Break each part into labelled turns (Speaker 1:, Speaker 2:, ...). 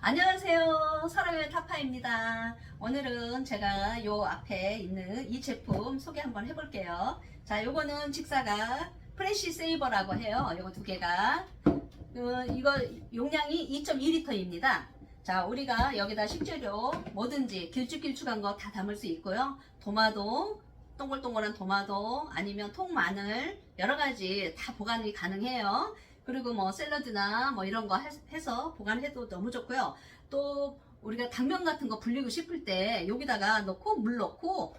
Speaker 1: 안녕하세요. 사랑의 타파입니다. 오늘은 제가 요 앞에 있는 이 제품 소개 한번 해볼게요. 자, 요거는 직사가 프레시 세이버라고 해요. 요거 두 개가. 어, 이거 용량이 2.2리터 입니다. 자, 우리가 여기다 식재료 뭐든지 길쭉길쭉한 거 다 담을 수 있고요. 도마도, 동글동글한 도마도, 아니면 통마늘, 여러 가지 다 보관이 가능해요. 그리고 뭐 샐러드나 뭐 이런 거 해- 해서 보관해도 너무 좋고요. 또 우리가 당면 같은 거 불리고 싶을 때 여기다가 넣고 물 넣고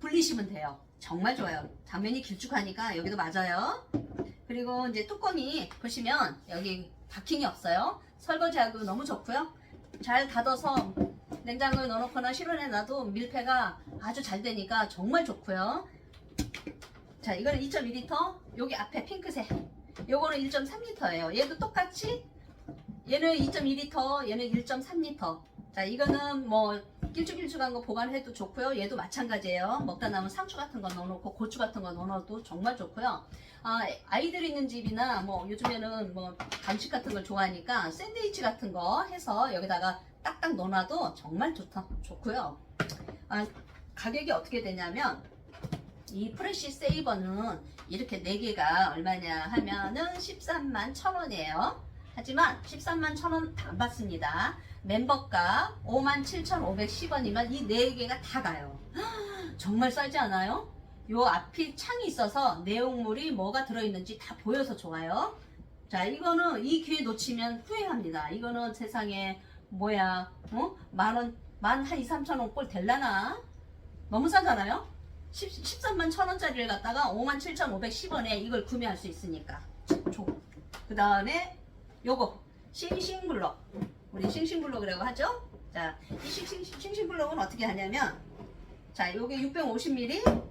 Speaker 1: 불리시면 돼요. 정말 좋아요. 당면이 길쭉하니까 여기도 맞아요. 그리고 이제 뚜껑이 보시면 여기 박힘이 없어요. 설거지하고 너무 좋고요. 잘 닫아서 냉장고에 넣어놓거나 실온에 놔도 밀폐가 아주 잘 되니까 정말 좋고요. 자, 이거는 2.2리터. 여기 앞에 핑크색. 요거는 1.3리터예요. 얘도 똑같이 얘는 2.2리터, 얘는 1.3리터. 자, 이거는 뭐 길쭉길쭉한 거 보관해도 좋고요. 얘도 마찬가지예요. 먹다 남은 상추 같은 거 넣어놓고 고추 같은 거 넣어놔도 정말 좋고요. 아, 아이들 있는 집이나 뭐 요즘에는 뭐 간식 같은 걸 좋아하니까 샌드위치 같은 거 해서 여기다가 딱딱 넣어놔도 정말 좋다, 좋고요. 아, 가격이 어떻게 되냐면 이 프레시 세이버는 이렇게 4개가 얼마냐 하면은 13만 1천원이에요. 하지만 13만 1천원 안 받습니다. 멤버가 5만 7,510원이면 이 4개가 다 가요. 정말 싸지 않아요? 요 앞이 창이 있어서 내용물이 뭐가 들어있는지 다 보여서 좋아요. 자, 이거는 이 기회 놓치면 후회합니다. 이거는 세상에 뭐야, 어? 만 원, 만 한 2, 3천 원 꼴 될라나? 너무 싸잖아요? 10, 13만 천 원짜리를 갖다가 5만 7,510원에 이걸 구매할 수 있으니까. 그 다음에 요거 싱싱블럭. 우리 싱싱블럭이라고 하죠? 자 이 싱싱블럭은 어떻게 하냐면 자 요게 650ml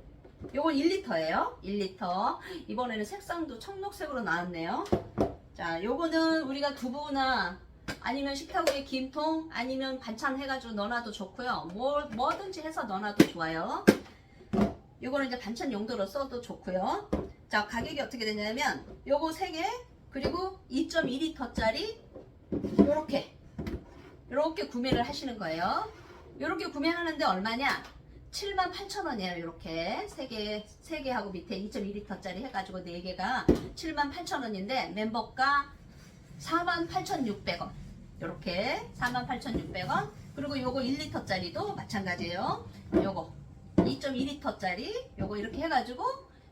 Speaker 1: 요건 1리터예요. 1리터. 이번에는 색상도 청록색으로 나왔네요. 자 요거는 우리가 두부나 아니면 식탁 위에 김통 아니면 반찬 해가지고 넣어놔도 좋고요. 뭐, 뭐든지 해서 넣어놔도 좋아요 요거는 이제 반찬 용도로 써도 좋고요. 자 가격이 어떻게 되냐면 요거 3개 그리고 2.2리터짜리 요렇게 요렇게 구매를 하시는 거예요. 요렇게 구매하는데 얼마냐? 78,000원이에요 요렇게. 3개 3개 하고 밑에 2.2리터짜리 해 가지고 4개가 78,000원인데 멤버가 48,600원. 요렇게 48,600원. 그리고 요거 1리터짜리도 마찬가지예요. 요거 2.2리터짜리 요거 이렇게 해가지고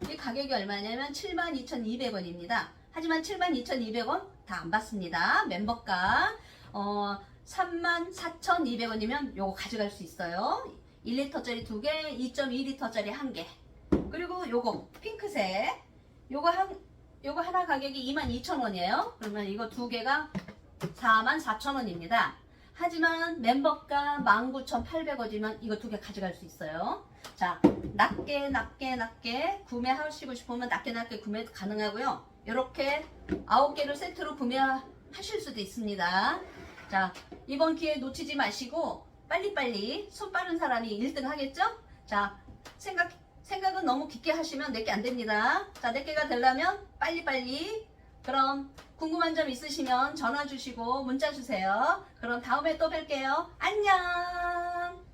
Speaker 1: 이 가격이 얼마냐면 72,200원입니다. 하지만 72,200원 다 안 받습니다. 멤버가 어 34,200원이면 요거 가져갈 수 있어요. 1리터짜리 2개, 2.2리터짜리 1개. 그리고 요거 핑크색. 요거 한 요거 하나 가격이 22,000원이에요. 그러면 이거 두 개가 44,000원입니다. 하지만 멤버가 19,800원이면 이거 두 개 가져갈 수 있어요. 자, 낮게 낮게 낮게 구매하시고 싶으면 낮게 낮게 구매 가능하고요. 이렇게 9개를 세트로 구매하실 수도 있습니다. 자, 이번 기회 놓치지 마시고 빨리빨리 손 빠른 사람이 1등 하겠죠? 자, 생각 생각은 너무 깊게 하시면 내게 안 됩니다. 자, 내게가 되려면 빨리빨리 그럼 궁금한 점 있으시면 전화 주시고 문자 주세요. 그럼 다음에 또 뵐게요. 안녕!